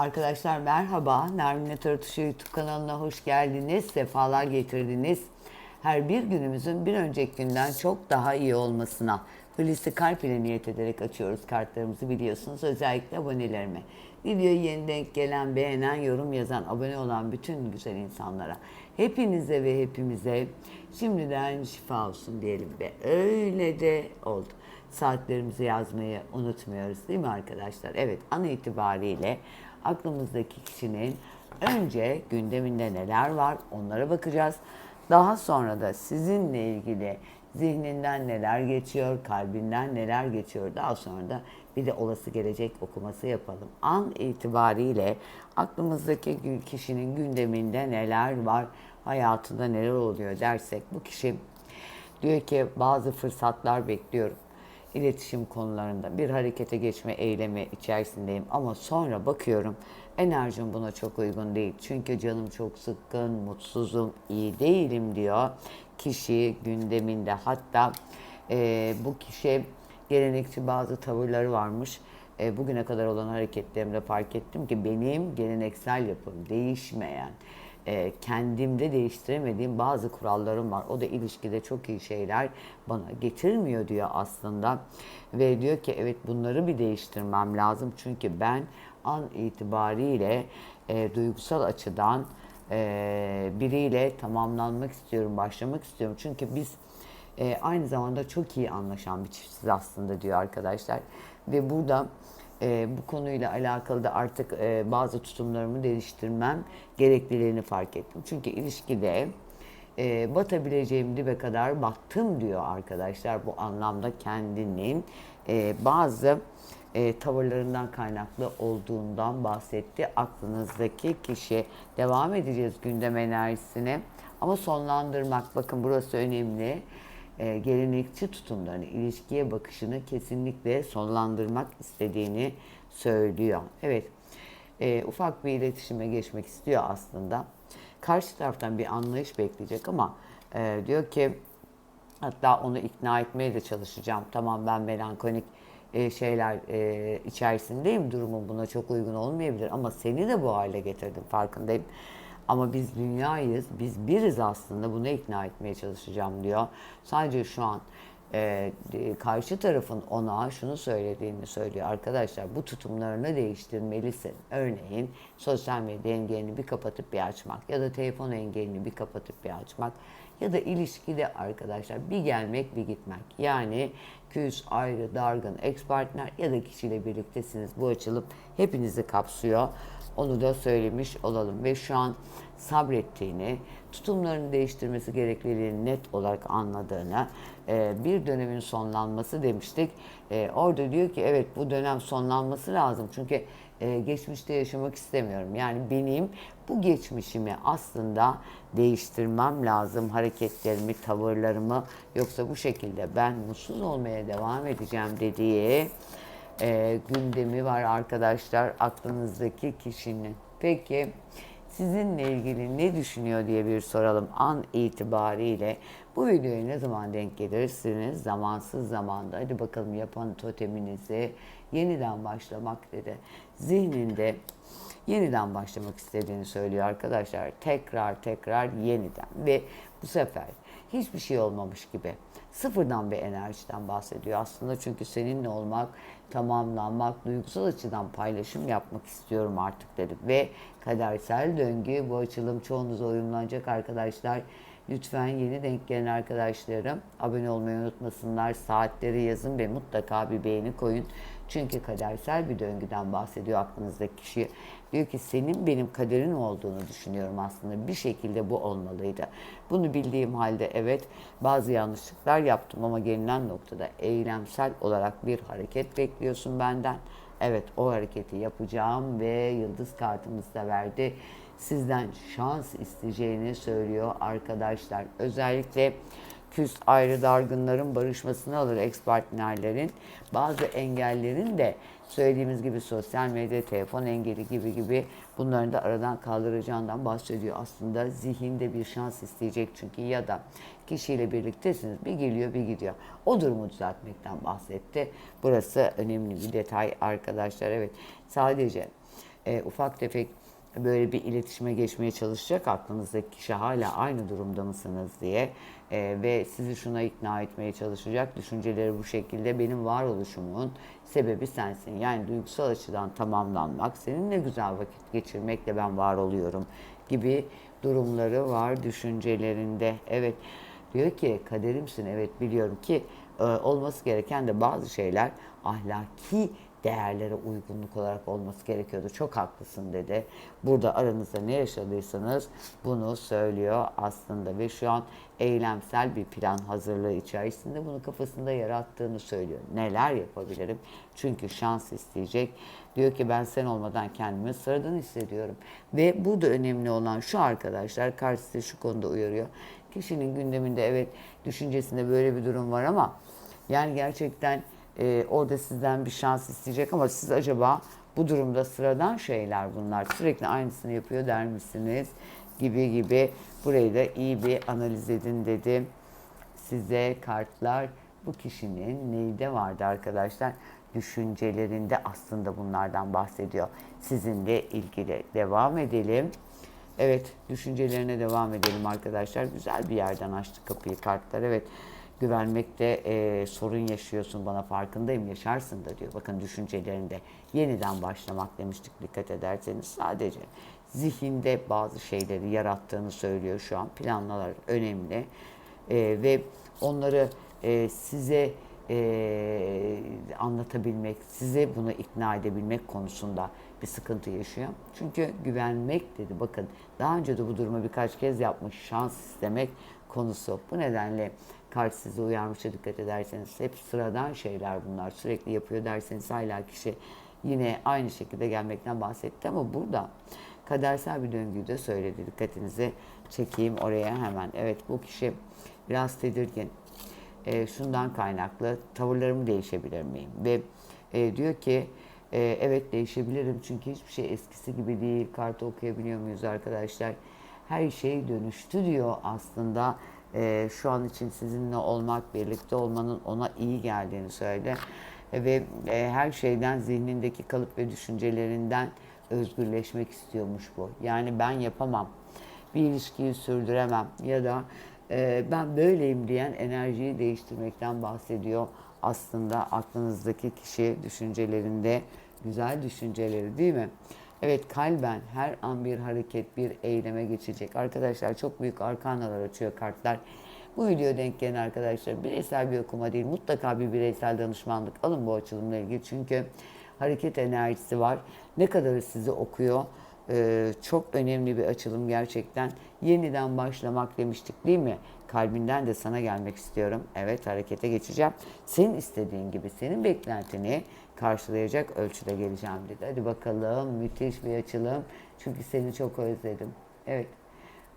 Arkadaşlar merhaba. Nermin Tartışıyor YouTube kanalına hoş geldiniz. Sefalar getirdiniz. Her bir günümüzün bir önceki günden çok daha iyi olmasına Hulusi Kalp ile niyet ederek açıyoruz kartlarımızı biliyorsunuz. Özellikle abonelerime. Videoyu yeni denk gelen, beğenen, yorum yazan, abone olan bütün güzel insanlara. Hepinize ve hepimize şimdiden şifa olsun diyelim ve öyle de oldu saatlerimizi yazmayı unutmuyoruz değil mi arkadaşlar? Evet an itibariyle aklımızdaki kişinin önce gündeminde neler var onlara bakacağız. Daha sonra da sizinle ilgili zihninden neler geçiyor, kalbinden neler geçiyor. Daha sonra da bir de olası gelecek okuması yapalım. An itibariyle aklımızdaki kişinin gündeminde neler var, hayatında neler oluyor dersek bu kişi diyor ki bazı fırsatlar bekliyorum iletişim konularında bir harekete geçme eylemi içerisindeyim ama sonra bakıyorum enerjim buna çok uygun değil. Çünkü canım çok sıkkın, mutsuzum, iyi değilim diyor kişi gündeminde. Hatta e, bu kişi gelenekçi bazı tavırları varmış. E, bugüne kadar olan hareketlerimde fark ettim ki benim geleneksel yapım değişmeyen, e, kendimde değiştiremediğim bazı kurallarım var. O da ilişkide çok iyi şeyler bana getirmiyor diyor aslında. Ve diyor ki evet bunları bir değiştirmem lazım. Çünkü ben an itibariyle e, duygusal açıdan e, biriyle tamamlanmak istiyorum, başlamak istiyorum. Çünkü biz e, aynı zamanda çok iyi anlaşan bir çiftiz aslında diyor arkadaşlar. Ve burada e, bu konuyla alakalı da artık e, bazı tutumlarımı değiştirmem gerekliliğini fark ettim. Çünkü ilişkide e, batabileceğim dibe kadar battım diyor arkadaşlar. Bu anlamda kendinin e, bazı e, tavırlarından kaynaklı olduğundan bahsetti. Aklınızdaki kişi devam edeceğiz gündem enerjisine ama sonlandırmak bakın burası önemli e, gelenekçi tutumlarını, ilişkiye bakışını kesinlikle sonlandırmak istediğini söylüyor. Evet, e, ufak bir iletişime geçmek istiyor aslında. Karşı taraftan bir anlayış bekleyecek ama e, diyor ki hatta onu ikna etmeye de çalışacağım. Tamam ben melankolik e, şeyler e, içerisindeyim. Durumum buna çok uygun olmayabilir ama seni de bu hale getirdim farkındayım. Ama biz dünyayız, biz biriz aslında bunu ikna etmeye çalışacağım diyor. Sadece şu an e, karşı tarafın ona şunu söylediğini söylüyor. Arkadaşlar bu tutumlarını değiştirmelisin. Örneğin sosyal medya engelini bir kapatıp bir açmak ya da telefon engelini bir kapatıp bir açmak ya da ilişkide arkadaşlar bir gelmek bir gitmek. Yani küs, ayrı, dargın, ex partner ya da kişiyle birliktesiniz. Bu açılım hepinizi kapsıyor. Onu da söylemiş olalım ve şu an sabrettiğini, tutumlarını değiştirmesi gerekliliğini net olarak anladığını, e, bir dönemin sonlanması demiştik. E, Orada diyor ki evet bu dönem sonlanması lazım çünkü e, geçmişte yaşamak istemiyorum. Yani benim bu geçmişimi aslında değiştirmem lazım hareketlerimi, tavırlarımı yoksa bu şekilde ben mutsuz olmaya devam edeceğim dediği e, gündemi var arkadaşlar aklınızdaki kişinin. Peki sizinle ilgili ne düşünüyor diye bir soralım an itibariyle. Bu videoya ne zaman denk gelirsiniz? Zamansız zamanda. Hadi bakalım yapan toteminizi yeniden başlamak dedi. Zihninde yeniden başlamak istediğini söylüyor arkadaşlar. Tekrar tekrar yeniden ve bu sefer hiçbir şey olmamış gibi sıfırdan bir enerjiden bahsediyor aslında çünkü seninle olmak, tamamlanmak, duygusal açıdan paylaşım yapmak istiyorum artık dedi ve kadersel döngü bu açılım çoğunuza uyumlanacak arkadaşlar. Lütfen yeni denk gelen arkadaşlarım abone olmayı unutmasınlar. Saatleri yazın ve mutlaka bir beğeni koyun. Çünkü kadersel bir döngüden bahsediyor aklınızdaki kişi. Diyor ki senin benim kaderin olduğunu düşünüyorum aslında. Bir şekilde bu olmalıydı. Bunu bildiğim halde evet bazı yanlışlıklar yaptım ama gelinen noktada eylemsel olarak bir hareket bekliyorsun benden. Evet o hareketi yapacağım ve yıldız kartımız da verdi. Sizden şans isteyeceğini söylüyor arkadaşlar. Özellikle küs ayrı dargınların barışmasını alır ex partnerlerin. Bazı engellerin de söylediğimiz gibi sosyal medya, telefon engeli gibi gibi bunların da aradan kaldıracağından bahsediyor. Aslında zihinde bir şans isteyecek çünkü ya da kişiyle birliktesiniz bir geliyor bir gidiyor. O durumu düzeltmekten bahsetti. Burası önemli bir detay arkadaşlar. Evet sadece e, ufak tefek böyle bir iletişime geçmeye çalışacak aklınızdaki kişi hala aynı durumda mısınız diye e, ve sizi şuna ikna etmeye çalışacak düşünceleri bu şekilde benim varoluşumun sebebi sensin. Yani duygusal açıdan tamamlanmak, seninle güzel vakit geçirmekle ben var oluyorum gibi durumları var düşüncelerinde. Evet diyor ki kaderimsin evet biliyorum ki e, olması gereken de bazı şeyler ahlaki değerlere uygunluk olarak olması gerekiyordu. Çok haklısın dedi. Burada aranızda ne yaşadıysanız bunu söylüyor aslında ve şu an eylemsel bir plan hazırlığı içerisinde bunu kafasında yarattığını söylüyor. Neler yapabilirim? Çünkü şans isteyecek. Diyor ki ben sen olmadan kendimi sıradan hissediyorum. Ve burada önemli olan şu arkadaşlar karşısı şu konuda uyarıyor. Kişinin gündeminde evet düşüncesinde böyle bir durum var ama yani gerçekten e, orada sizden bir şans isteyecek ama siz acaba bu durumda sıradan şeyler bunlar sürekli aynısını yapıyor der misiniz gibi gibi. Burayı da iyi bir analiz edin dedim size kartlar. Bu kişinin neyde vardı arkadaşlar? Düşüncelerinde aslında bunlardan bahsediyor. Sizinle ilgili devam edelim. Evet, düşüncelerine devam edelim arkadaşlar. Güzel bir yerden açtı kapıyı kartlar. Evet, güvenmekte e, sorun yaşıyorsun bana farkındayım yaşarsın da diyor. Bakın düşüncelerinde yeniden başlamak demiştik dikkat ederseniz sadece zihinde bazı şeyleri yarattığını söylüyor şu an. Planlar önemli E, ve onları e, size e, anlatabilmek, size bunu ikna edebilmek konusunda bir sıkıntı yaşıyor. Çünkü güvenmek dedi. Bakın daha önce de bu durumu birkaç kez yapmış. Şans istemek konusu. Bu nedenle karşı sizi uyarmışa dikkat ederseniz hep sıradan şeyler bunlar. Sürekli yapıyor derseniz hala kişi yine aynı şekilde gelmekten bahsetti ama burada kadersel bir döngüyü de söyledi. Dikkatinizi çekeyim oraya hemen. Evet bu kişi biraz tedirgin e, şundan kaynaklı tavırlarımı değişebilir miyim? Ve e, diyor ki e, evet değişebilirim çünkü hiçbir şey eskisi gibi değil. Kartı okuyabiliyor muyuz arkadaşlar? Her şey dönüştü diyor aslında. E, şu an için sizinle olmak, birlikte olmanın ona iyi geldiğini söyledi. E, ve e, her şeyden zihnindeki kalıp ve düşüncelerinden özgürleşmek istiyormuş bu. Yani ben yapamam, bir ilişkiyi sürdüremem ya da e, ben böyleyim diyen enerjiyi değiştirmekten bahsediyor. Aslında aklınızdaki kişi düşüncelerinde güzel düşünceleri değil mi? Evet kalben her an bir hareket, bir eyleme geçecek. Arkadaşlar çok büyük arkanalar açıyor kartlar. Bu video denk gelen arkadaşlar bireysel bir okuma değil mutlaka bir bireysel danışmanlık alın bu açılımla ilgili. Çünkü hareket enerjisi var. Ne kadarı sizi okuyor? Ee, çok önemli bir açılım gerçekten. Yeniden başlamak demiştik değil mi? Kalbinden de sana gelmek istiyorum. Evet harekete geçeceğim. Senin istediğin gibi, senin beklentini karşılayacak ölçüde geleceğim dedi. Hadi bakalım müthiş bir açılım. Çünkü seni çok özledim. Evet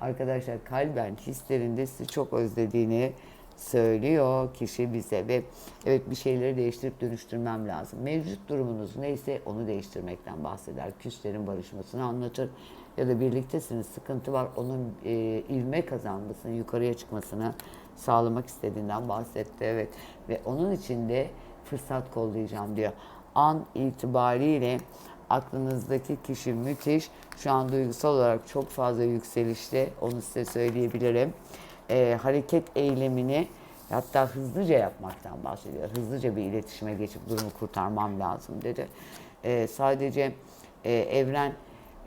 arkadaşlar kalben hislerinde sizi çok özlediğini söylüyor kişi bize ve evet bir şeyleri değiştirip dönüştürmem lazım. Mevcut durumunuz neyse onu değiştirmekten bahseder. Küslerin barışmasını anlatır ya da birliktesiniz sıkıntı var onun e, ivme kazanmasını, yukarıya çıkmasını sağlamak istediğinden bahsetti. Evet ve onun için de fırsat kollayacağım diyor. An itibariyle aklınızdaki kişi müthiş. Şu an duygusal olarak çok fazla yükselişte. Onu size söyleyebilirim. Ee, hareket eylemini hatta hızlıca yapmaktan bahsediyor. Hızlıca bir iletişime geçip durumu kurtarmam lazım dedi. Ee, sadece e, evren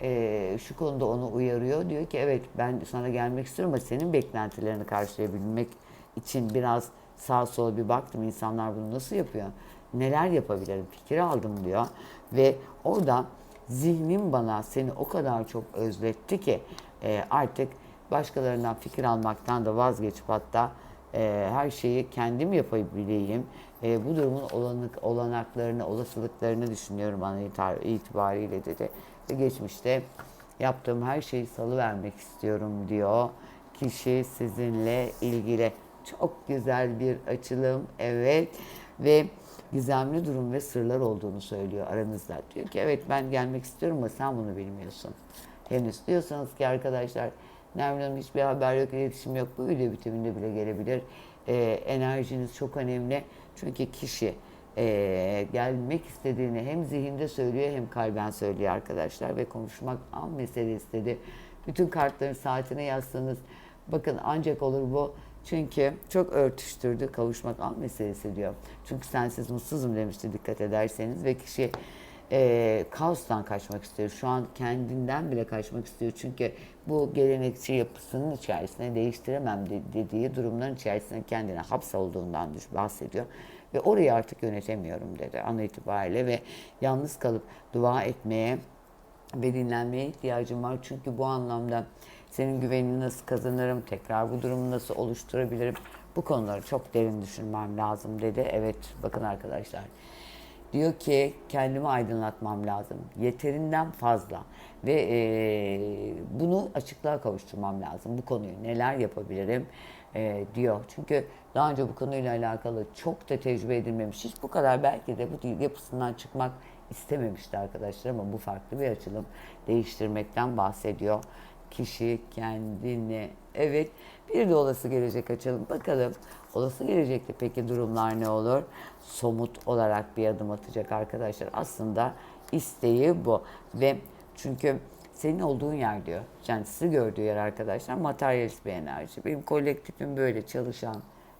e, şu konuda onu uyarıyor. Diyor ki evet ben sana gelmek istiyorum ama senin beklentilerini karşılayabilmek için biraz sağ sola bir baktım. İnsanlar bunu nasıl yapıyor? Neler yapabilirim? Fikir aldım diyor. Ve orada zihnim bana seni o kadar çok özletti ki e, artık başkalarından fikir almaktan da vazgeçip hatta e, her şeyi kendim yapabileyim. E, bu durumun olanık, olanaklarını, olasılıklarını düşünüyorum an itibariyle dedi. Ve geçmişte yaptığım her şeyi salı vermek istiyorum diyor. Kişi sizinle ilgili çok güzel bir açılım evet ve gizemli durum ve sırlar olduğunu söylüyor aranızda. Diyor ki evet ben gelmek istiyorum ama sen bunu bilmiyorsun. Henüz diyorsanız ki arkadaşlar Nermin Hanım hiçbir haber yok, iletişim yok. Bu video bitiminde bile gelebilir. Ee, enerjiniz çok önemli. Çünkü kişi e, gelmek istediğini hem zihinde söylüyor hem kalben söylüyor arkadaşlar ve konuşmak an meselesi dedi. Bütün kartların saatine yazsanız bakın ancak olur bu çünkü çok örtüştürdü kavuşmak an meselesi diyor. Çünkü sensiz mutsuzum demişti dikkat ederseniz ve kişi e, kaostan kaçmak istiyor. Şu an kendinden bile kaçmak istiyor. Çünkü bu gelenekçi yapısının içerisine değiştiremem de- dediği durumların içerisinde kendine hapsolduğundan düş bahsediyor. Ve orayı artık yönetemiyorum dedi an itibariyle ve yalnız kalıp dua etmeye ve dinlenmeye ihtiyacım var. Çünkü bu anlamda senin güvenini nasıl kazanırım, tekrar bu durumu nasıl oluşturabilirim? Bu konuları çok derin düşünmem lazım dedi. Evet bakın arkadaşlar. Diyor ki kendimi aydınlatmam lazım. Yeterinden fazla. Ve eee, bunu açıklığa kavuşturmam lazım. Bu konuyu neler yapabilirim eee, diyor. Çünkü daha önce bu konuyla alakalı çok da tecrübe edilmemiş. Hiç bu kadar belki de bu yapısından çıkmak istememişti arkadaşlar ama bu farklı bir açılım değiştirmekten bahsediyor. Kişi kendini evet bir de olası gelecek açalım. Bakalım olası gelecekte peki durumlar ne olur? Somut olarak bir adım atacak arkadaşlar. Aslında isteği bu ve çünkü senin olduğun yer diyor. Kendisi gördüğü yer arkadaşlar materyalist bir enerji. Benim kolektifim böyle çalışan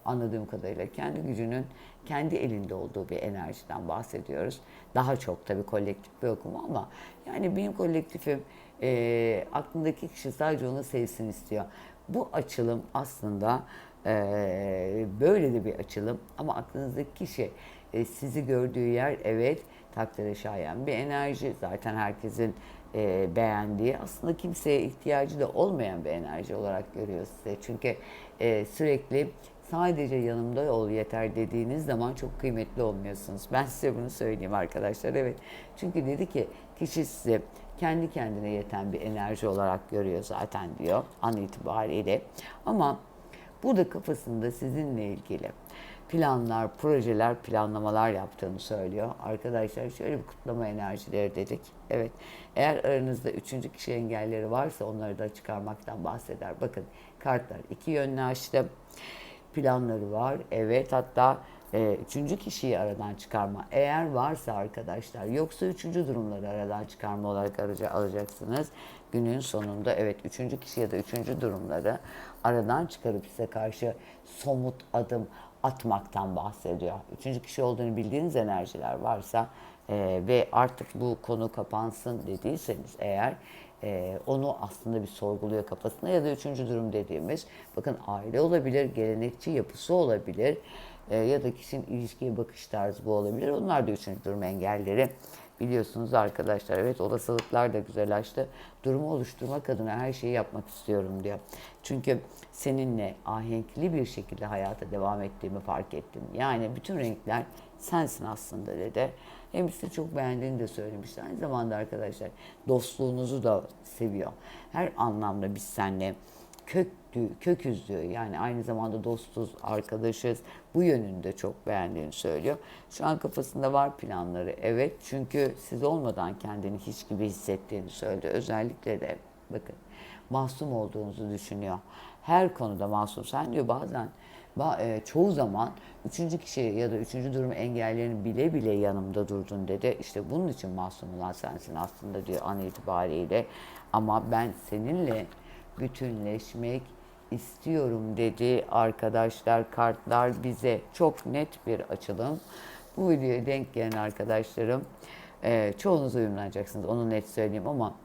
anladığım kadarıyla kendi gücünün kendi elinde olduğu bir enerjiden bahsediyoruz. Daha çok tabii kolektif bir okuma ama yani benim kolektifim e, aklındaki kişi sadece onu sevsin istiyor. Bu açılım aslında e, böyle de bir açılım ama aklınızdaki kişi e, sizi gördüğü yer evet takdire şayan bir enerji. Zaten herkesin e, beğendiği aslında kimseye ihtiyacı da olmayan bir enerji olarak görüyor size. Çünkü e, sürekli sadece yanımda ol yeter dediğiniz zaman çok kıymetli olmuyorsunuz. Ben size bunu söyleyeyim arkadaşlar. Evet. Çünkü dedi ki kişi sizi kendi kendine yeten bir enerji olarak görüyor zaten diyor an itibariyle. Ama burada kafasında sizinle ilgili planlar, projeler, planlamalar yaptığını söylüyor. Arkadaşlar şöyle bir kutlama enerjileri dedik. Evet, eğer aranızda üçüncü kişi engelleri varsa onları da çıkarmaktan bahseder. Bakın kartlar iki yönlü açtı. Planları var. Evet, hatta e, üçüncü kişiyi aradan çıkarma. Eğer varsa arkadaşlar, yoksa üçüncü durumları aradan çıkarma olarak araca, alacaksınız. Günün sonunda evet üçüncü kişi ya da üçüncü durumları aradan çıkarıp size karşı somut adım atmaktan bahsediyor. Üçüncü kişi olduğunu bildiğiniz enerjiler varsa e, ve artık bu konu kapansın dediyseniz eğer e, onu aslında bir sorguluyor kafasında ya da üçüncü durum dediğimiz bakın aile olabilir, gelenekçi yapısı olabilir e, ya da kişinin ilişkiye bakış tarzı bu olabilir. Onlar da üçüncü durum engelleri. Biliyorsunuz arkadaşlar evet olasılıklar da güzel açtı. Durumu oluşturmak adına her şeyi yapmak istiyorum diyor. Çünkü seninle ahenkli bir şekilde hayata devam ettiğimi fark ettim. Yani bütün renkler sensin aslında dedi. Hem size çok beğendiğini de söylemişti. Aynı zamanda arkadaşlar dostluğunuzu da seviyor. Her anlamda biz seninle köktü, köküz diyor. Yani aynı zamanda dostuz, arkadaşız. Bu yönünde çok beğendiğini söylüyor. Şu an kafasında var planları. Evet çünkü siz olmadan kendini hiç gibi hissettiğini söyledi. Özellikle de bakın masum olduğunuzu düşünüyor. Her konuda masum. Sen diyor bazen ba- e, çoğu zaman üçüncü kişi ya da üçüncü durum engellerini bile bile yanımda durdun dedi. İşte bunun için masum olan sensin aslında diyor an itibariyle. Ama ben seninle bütünleşmek istiyorum dedi arkadaşlar kartlar bize çok net bir açılım. Bu videoya denk gelen arkadaşlarım e, çoğunuz uyumlanacaksınız onu net söyleyeyim ama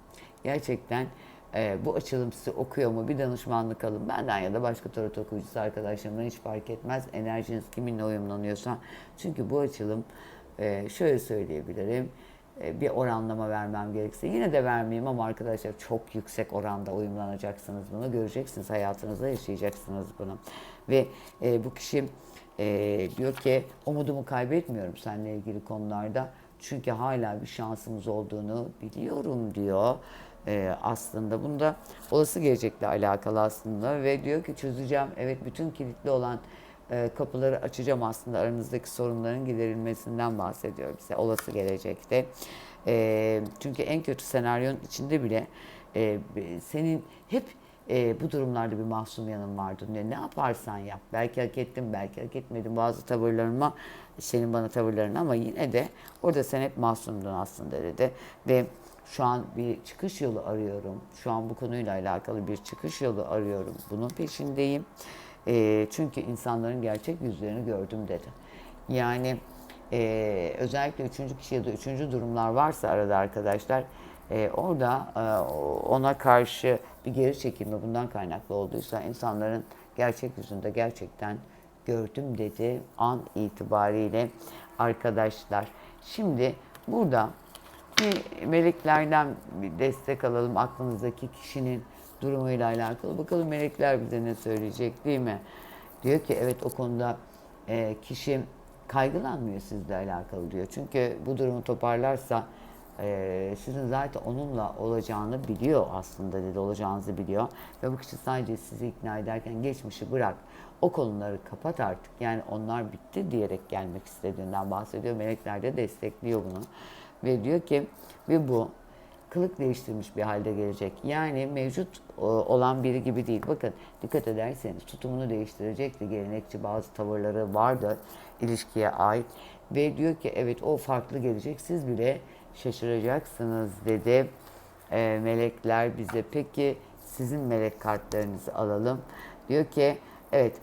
gerçekten e, bu açılım sizi okuyor mu bir danışmanlık alın. Benden ya da başka tarot okuyucusu arkadaşlarımdan hiç fark etmez. Enerjiniz kiminle uyumlanıyorsa. Çünkü bu açılım e, şöyle söyleyebilirim bir oranlama vermem gerekse. Yine de vermeyeyim ama arkadaşlar çok yüksek oranda uyumlanacaksınız bunu. Göreceksiniz hayatınızda yaşayacaksınız bunu. Ve e, bu kişi e, diyor ki umudumu kaybetmiyorum seninle ilgili konularda. Çünkü hala bir şansımız olduğunu biliyorum diyor. E, aslında bunda olası gelecekle alakalı aslında ve diyor ki çözeceğim. Evet bütün kilitli olan e, kapıları açacağım aslında aranızdaki sorunların giderilmesinden bahsediyor bize olası gelecekte. E, çünkü en kötü senaryonun içinde bile e, senin hep e, bu durumlarda bir mahsum yanım vardı. Ne, ne yaparsan yap. Belki hak ettim, belki hak etmedim bazı tavırlarıma, senin bana tavırların ama yine de orada sen hep masumdun aslında dedi. Ve şu an bir çıkış yolu arıyorum. Şu an bu konuyla alakalı bir çıkış yolu arıyorum. Bunun peşindeyim. E, çünkü insanların gerçek yüzlerini gördüm dedi. Yani e, özellikle üçüncü kişi ya da üçüncü durumlar varsa arada arkadaşlar e, orada e, ona karşı bir geri çekilme bundan kaynaklı olduysa insanların gerçek yüzünde gerçekten gördüm dedi an itibariyle arkadaşlar. Şimdi burada bir meleklerden bir destek alalım aklınızdaki kişinin durumuyla alakalı. Bakalım melekler bize ne söyleyecek değil mi? Diyor ki evet o konuda e, kişi kaygılanmıyor sizle alakalı diyor. Çünkü bu durumu toparlarsa e, sizin zaten onunla olacağını biliyor aslında dedi olacağınızı biliyor. Ve bu kişi sadece sizi ikna ederken geçmişi bırak. O konuları kapat artık. Yani onlar bitti diyerek gelmek istediğinden bahsediyor. Melekler de destekliyor bunu. Ve diyor ki ve bu kılık değiştirmiş bir halde gelecek. Yani mevcut e, olan biri gibi değil. Bakın dikkat ederseniz tutumunu değiştirecekti. Gelenekçi bazı tavırları vardı ilişkiye ait. Ve diyor ki evet o farklı gelecek. Siz bile şaşıracaksınız dedi e, melekler bize. Peki sizin melek kartlarınızı alalım. Diyor ki evet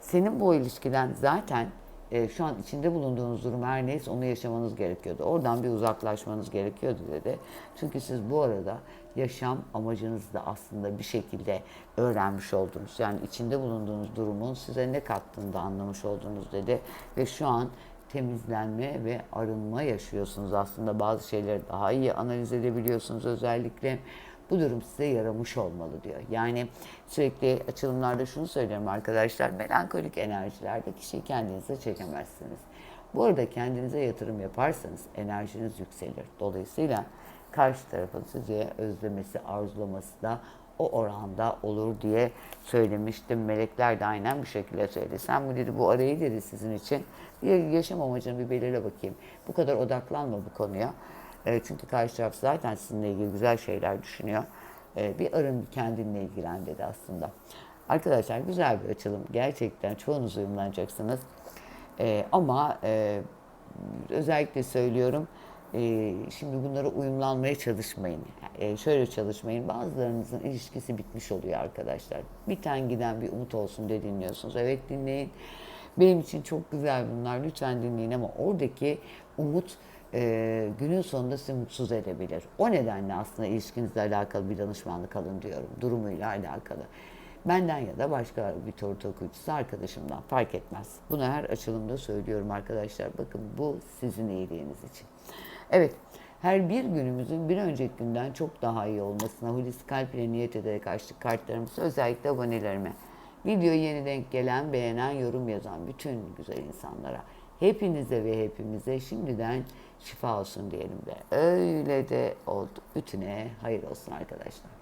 senin bu ilişkiden zaten e, şu an içinde bulunduğunuz durum her neyse onu yaşamanız gerekiyordu. Oradan bir uzaklaşmanız gerekiyordu dedi. Çünkü siz bu arada yaşam amacınızı da aslında bir şekilde öğrenmiş oldunuz. Yani içinde bulunduğunuz durumun size ne kattığını da anlamış oldunuz dedi. Ve şu an temizlenme ve arınma yaşıyorsunuz aslında. Bazı şeyleri daha iyi analiz edebiliyorsunuz özellikle. Bu durum size yaramış olmalı diyor. Yani sürekli açılımlarda şunu söylüyorum arkadaşlar. Melankolik enerjilerde kişiyi kendinize çekemezsiniz. Bu arada kendinize yatırım yaparsanız enerjiniz yükselir. Dolayısıyla karşı tarafın sizi özlemesi, arzulaması da o oranda olur diye söylemiştim. Melekler de aynen bu şekilde söyledi. Sen bu dedi bu arayı dedi sizin için. Bir yaşam amacını bir belirle bakayım. Bu kadar odaklanma bu konuya. E, çünkü karşı taraf zaten sizinle ilgili güzel şeyler düşünüyor. E, bir arın kendinle ilgilen dedi aslında. Arkadaşlar güzel bir açılım. Gerçekten çoğunuz uyumlanacaksınız. E, ama e, özellikle söylüyorum e, şimdi bunlara uyumlanmaya çalışmayın. E, şöyle çalışmayın. Bazılarınızın ilişkisi bitmiş oluyor arkadaşlar. Biten giden bir umut olsun diye dinliyorsunuz. Evet dinleyin. Benim için çok güzel bunlar. Lütfen dinleyin ama oradaki umut e, günün sonunda sizi mutsuz edebilir. O nedenle aslında ilişkinizle alakalı bir danışmanlık alın diyorum. Durumuyla alakalı. Benden ya da başka bir tortu okuyucusu arkadaşımdan fark etmez. Bunu her açılımda söylüyorum arkadaşlar. Bakın bu sizin iyiliğiniz için. Evet, her bir günümüzün bir önceki günden çok daha iyi olmasına Hulusi Kalp ile niyet ederek açtık kartlarımızı özellikle abonelerime. Videoyu yeni denk gelen, beğenen, yorum yazan bütün güzel insanlara, hepinize ve hepimize şimdiden şifa olsun diyelim de. Öyle de oldu. Bütüne hayır olsun arkadaşlar.